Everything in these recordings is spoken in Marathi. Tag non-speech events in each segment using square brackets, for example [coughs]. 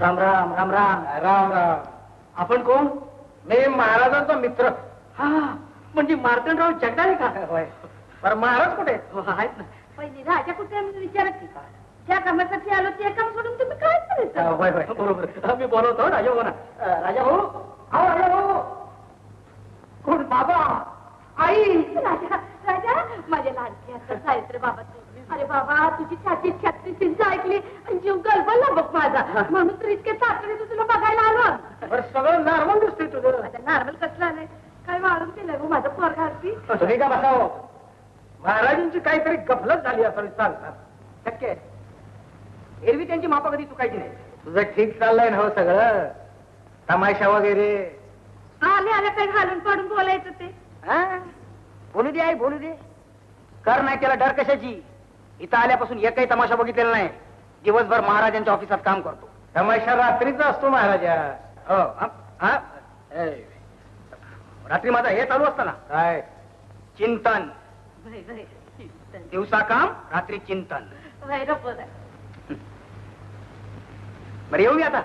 राम राम राम राम. राम राम. आपण कोण? मी महाराजांचा मित्र. हा म्हणजे मार्तंडराव जगदाळे का? [laughs] होय. पर महाराज कुठे हो, आहेत ना. पहिली राजा कुठे आहे म्हणून विचारत की ज्या कामासाठी आलो ते काम सोडून तुम्ही काय करायचं? होय होय. बरोबर. मी बोलवतो राजा भाऊ ना. अ, राजा भाऊ अहो राजा भाऊ कोण बाबा आई राजा राजा माझ्या लहानकी आता सावित्री बाबा तू अरे बाबा तुझी छाती छाती चिंच ऐकली आणि जीव गलबलला बघ माझा म्हणून तर इतके तातडीने तुला बघायला आलो बरं सगळं नॉर्मल दिसतंय तुझं. आता नॉर्मल कसलं आलंय? काय वाढून केलंय गो माझं पोरगा अगदी. तुम्ही का बसाव? महाराजांची काहीतरी गफलत झाली असं सांगतात शक्य आहे. एरवी त्यांची मापा कधी चुकायची नाही. तुझं ठीक चाललंय ना हो सगळं? तमाशा वगैरे? आले आले काही घालून पाडून बोलायचं ते. हा? बोलू दे आई बोलू दे. कर नाही त्याला डर कशाची? इथं आल्यापासून एकही तमाशा बघितलेला नाही. दिवसभर महाराजांच्या ऑफिसात काम करतो तमाशा रात्रीचा असतो महाराजा हो हा? हा? ए, रात्री माझा हे चालू असतं ना काय चिंतन. दिवसा काम रात्री चिंतन. बरं येऊ मी आता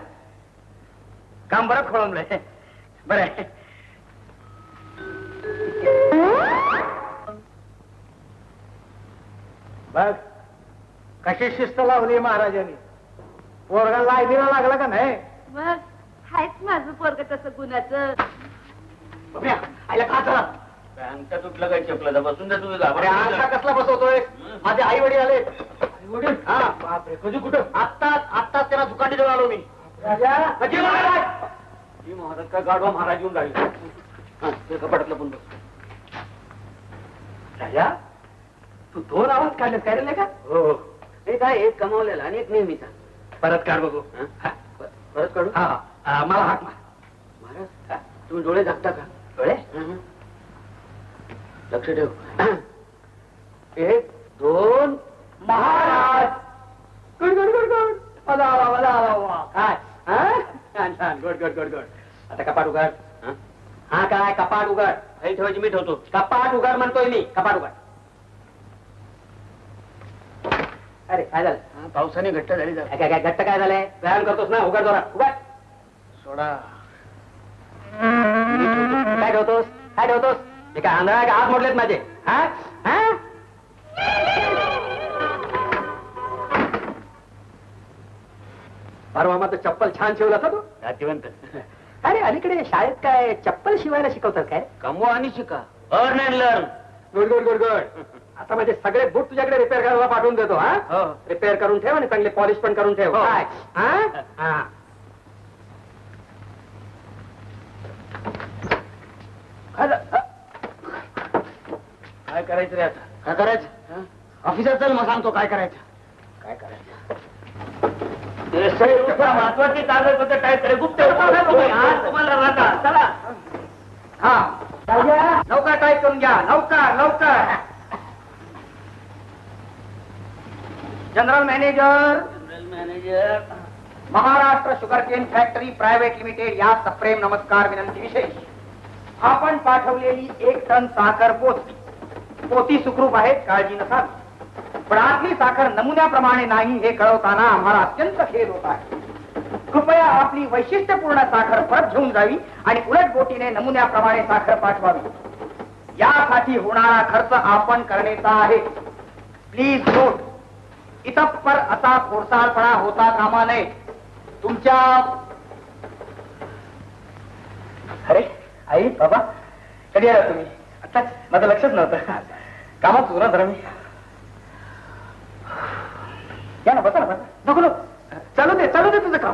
काम बरंच खोळंबलंय बरं आहे. बघ कशी शिस्त लावली महाराजांनी? पोरगा लायनीला लागला का नाही? मग हायच माझं पोरग तसं गुणाचं. आईला का चला तुटलं काय चपला? बसून द्या तुम्ही अरे कसला बसवतोय? माझे आई वडील आले हा. बापरे कधी कुठं? आत्ताच आत्ताच त्यांना दुकान देऊन आलो मी. राजा. महाराज! ही महाराज काय गाडवा महाराज येऊन राहिले. हा, ते कपाटातलं पण राजा तू दोन आवाज काढले काय रे का? हो. हो एक आहे एक कमावलेला आणि एक नेहमीचा. परत काढ बघू. हा? हा. परत काढू? हा, हा, मला हाक मार. महाराज तुम्ही डोळे झाकता का? डोळे? हं. लक्ष ठेव. [coughs] एक दोन Maharaj! Good good good good. आवा मला आवा वा. काय? हा? छान छान. Good good good good. आता कपाट उघड. हं? हा काय? कपाट उघड. काही ठेवायची मी ठेवतो. कपाट उघड म्हणतोय मी. कपाट उघड. अरे काय झालं? पावसाने घट्ट झाली जरा. काय काय घट्ट काय झालंय? व्यायाम करतोस ना? उघड जोरात उघड. सोडा. काय ठेवतोस? काय ठेवतोस? हे काय आंधळा आहे का? हात मोडलेत माझे. हा? हा? परवा मात्र चप्पल छान शिवला होता तू. नातिवंत अरे अलीकडे शाळेत काय चप्पल शिवायला शिकवतात काय? कमवा आणि शिका. Earn and learn good good good good. आता माझे सगळे बूट तुझ्याकडे रिपेअर करायला पाठवून देतो हा? हो. रिपेअर करून ठेव आणि चांगले पॉलिश पण करून ठेव. हो. काय? हा? हा. काय करायचं रे आता? काय करायचं? हं? ऑफिसात चल मग सांगतो काय करायचं. काय करायचं? महत्वाची कागदपत्र टाईप करे गुप्त आज तुम्हाला राहता. चला. हा. लवकर टाईप करून घ्या. लवकर लवकर general manager. Manager. Maharashtra sugar cane factory private limited या सप्रेम नमस्कार विनंती विशेष. आपण पाठवलेली एक टन साखर पोती पोती सुखरूप आहे काळजी नसावी पण आतली साखर नमुन्याप्रमाणे नाही हे कळवताना आम्हाला अत्यंत खेद होत आहे. कृपया आपली वैशिष्ट्यपूर्ण साखर परत घेऊन जावी आणि उलट बोटीने नमुन्याप्रमाणे साखर पाठवावी. यासाठी होणारा खर्च आपण करण्याचा आहे. प्लीज नोट इथं पर असा खोडसाळपणा होता कामा नये तुमच्या अरे आई बाबा कधी आला तुम्ही? आता माझं लक्षच नव्हतं. कामात सुरू जरा मी या ना बसा ना बसा. नको नको. चालू दे चालू दे तुझं काम.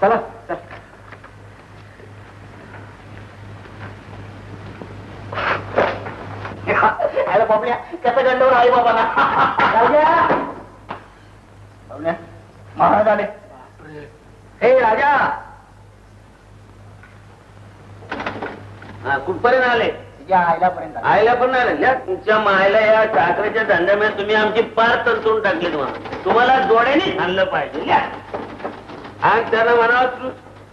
चला चल. आयला बाबड्या कसं गंडवर आई बाबाला? महाराज आले हे राजा हा कुठपर्यंत आले तुझ्या आईलापर्यंत आले. आयला पण आले. या तुमच्या मायला या साखरेच्या धंद्यामध्ये तुम्ही आमची पार तंतून टाकली तुम्हाला तुम्हाला डोळ्याने आणलं पाहिजे या. आणि त्याला म्हणावं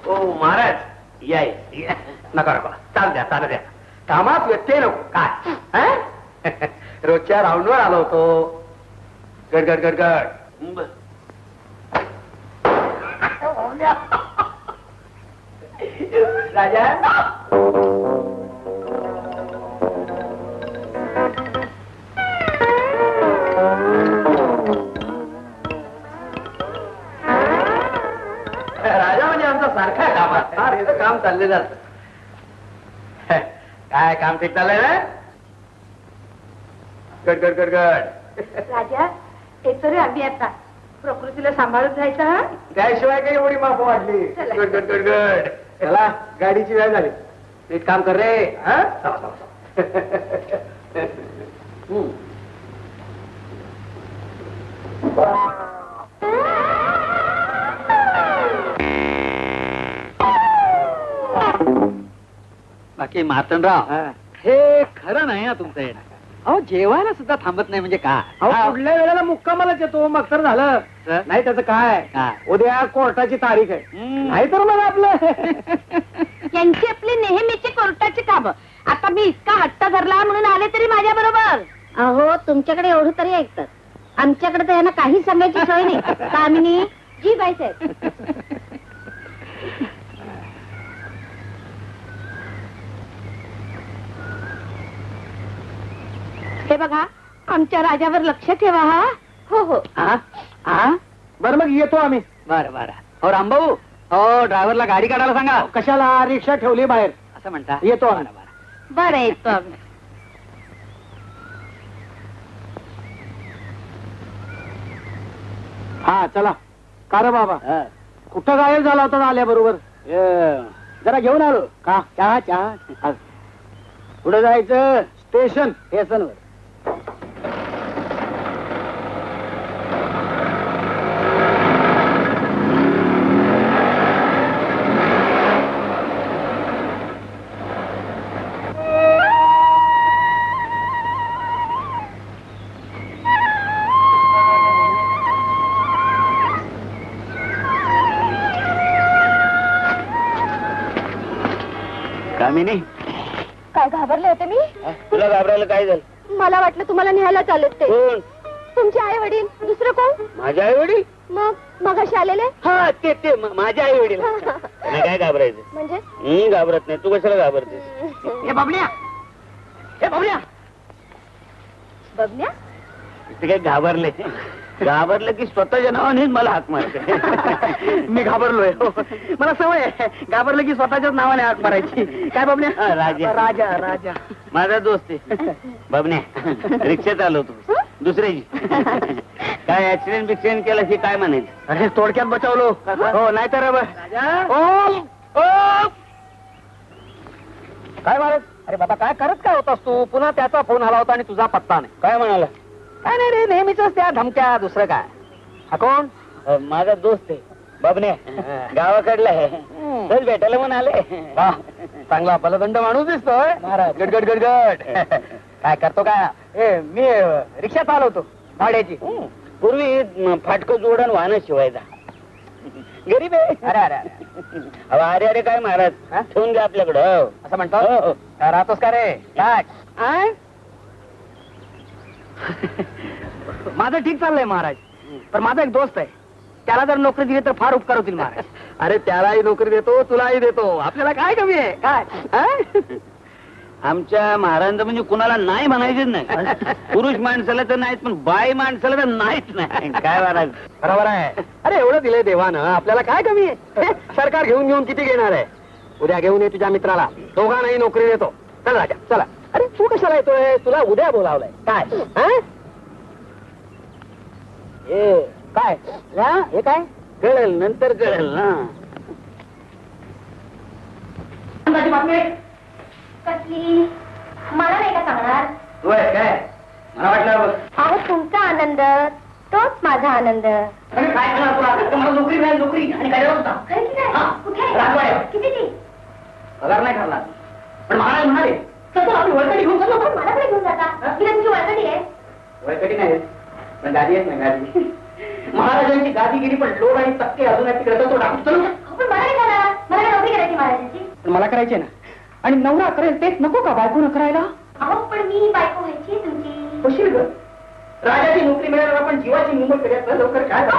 तू ओ महाराज या या. नका नका चाल द्या चाल द्या कामात व्यत्यय नको काय हं? रोजच्या राऊंडवर आलो होतो गड गड गड गड बरं. बबल्या राजा? राजा म्हणजे आमचा सारखा कामात सारखं काम चाललेलं असतं. काय काम ठीक चाललंय ना गड गड गड गड. राजा येतो रे आम्ही आता प्रकृतीला सांभाळून जायचं हा त्याशिवाय काही एवढी माफ वाढली चला. गड गड गड गड चला गाडीची वेळ झाली नीट काम कर रे हा? हम्म. बाकी मातनराव हा. हे खरं नाही ना तुमचं येणं अहो जेवायला सुद्धा थांबत नाही म्हणजे काय? अहो हा. पुढल्या वेळेला मुक्कामालाच येतो मग तर झालं? नाही त्याचं काय? काय? उद्या कोर्टाची तारीख आहे. हम्म. नाही तर मग आपलं. [laughs] यांची आपली नेहमीची कोर्टाची कामं. आता मी इतका हट्ट धरला म्हणून आले तरी माझ्या बरोबर. अहो तुमच्याकडे एवढं तरी ऐकतात. आमच्याकडे तर यांना काही सांगायची सोय नाही. [laughs] कामिनी जी बाईसाहेब [laughs] हे बघा. आमच्या राजावर लक्ष ठेवा हा. हो हो. हा? हा? बरं मग येतो आम्ही. बरं बरं. हो रामभाऊ. हो ड्रायव्हरला गाडी काढायला सांगा. कशाला रिक्षा ठेवली बाहेर? असं म्हणता? येतो आम्ही. बरं, बरं. बरं येतो आम्ही. हा चला. का रे बाबा? हा. कुठं गायब झाला होता आल्या बरोबर ये, जरा घेऊन आलो. का? चहा चहा. कुठं जायचं. स्टेशन. स्टेशनवर. कामिनी काय घाबरले होते मी? तुला घाबरायला काय झालं? मला वाटलं तुम्हाला न्यायला चालत ते. कोण? तुमचे आई वडील दुसरं कोण? माझे आई वडील मग मग असे आलेले? हा ते ते म- माझे आई वडील काय घाबरायचं? म्हणजे? हम्म घाबरत नाही. तू कशाला घाबरतेस? हे बबल्या हे बबल्या बघण्या ते काय घाबरले? घाबरलं की स्वतःच्या नावानेच मला हाक मारते. [laughs] मी घाबरलोय. हो. मला सवय आहे. घाबरलं की स्वतःच्याच नावाने हाक मारायची. काय हा, बबल्या राजा. राजा राजा. माझा दोस्त आहे. बबन्या रिक्षा चालवतो. दुसऱ्याची. काय ऍक्सिडेंट बिक्सिडेंट केला की काय म्हणायचं? अरे थोडक्यात बचावलो. हो नाहीतर ओ ओ काय महाराज अरे बाबा काय करत काय होतास तू? पुन्हा त्याचा फोन आला होता आणि तुझा पत्ता नाही. काय म्हणाला? काय नाही रे नेहमीच त्या धमक्या दुसरं काय? हा कोण? अ, माझा दोस्त आहे बबन्या गावाकडला आहे. चल भेटायला म्हणून आले. वा, चांगला बलदंड माणूस दिसतोय. महाराज. गड गड गड गड काय करतो काय ए मी अ, रिक्षा चालवतो भाड्याची. पूर्वी म, फाटकं जोडण वाहन शिवायचा. गरीब आहे. अरे अरे अरे. अहो, अरे अरे काय महाराज? हा? ठेवून घ्या आपल्याकडं हो. असं म्हणतो? हो, हो. राहतोस का रे? काय? [laughs] माझं ठीक चाललंय महाराज. पण माझा एक दोस्त आहे. त्याला जर नोकरी दिली तर फार उपकार होतील महाराज. [laughs] अरे त्यालाही नोकरी देतो तुलाही देतो. आपल्याला काय कमी आहे? काय? हा? [laughs] आमच्या महाराजांचं म्हणजे कुणाला नाही म्हणायचंच नाही. पुरुष माणसाला तर नाहीच पण बाई माणसाला तर नाहीच नाही काय महाराज? बरोबर आहे. अरे एवढं दिलंय देवानं. आपल्याला काय कमी आहे? सरकार घेऊन घेऊन किती घेणार आहे? उद्या घेऊन ये तुझ्या मित्राला. दोघांनाही नोकरी देतो. चल राजा चला. अरे तू कशाला येतोय तुला उद्या बोलावलंय काय हा? ए काय हा? हे काय कळेल नंतर कळेल ना कसली मला नाही का सांगणार तू आहे काय मला वाटलं बघ. अहो तुमचा आनंद तोच माझा आनंद अरे काय करणार तुला आता मला नोकरी मिळाली नोकरी आणि काय होता खरं की नाही? हा. कुठे आहे? राजवाड्यावर. कितीची? पगार नाही ठरला पण महाराज म्हणाले आहे. पण आहेत महाराजांची गादी गेली पण लोक आणि तक्के अजून तो मला करायची महाराजांची. मला करायचे ना. आणि नवरा करेल तेच नको का बायको न करायला? अहो पण मी बायको व्हायची तुमची. ग राजाची नोकरी मिळाल्यावर आपण जीवाची मुंबई करायचं लवकर काय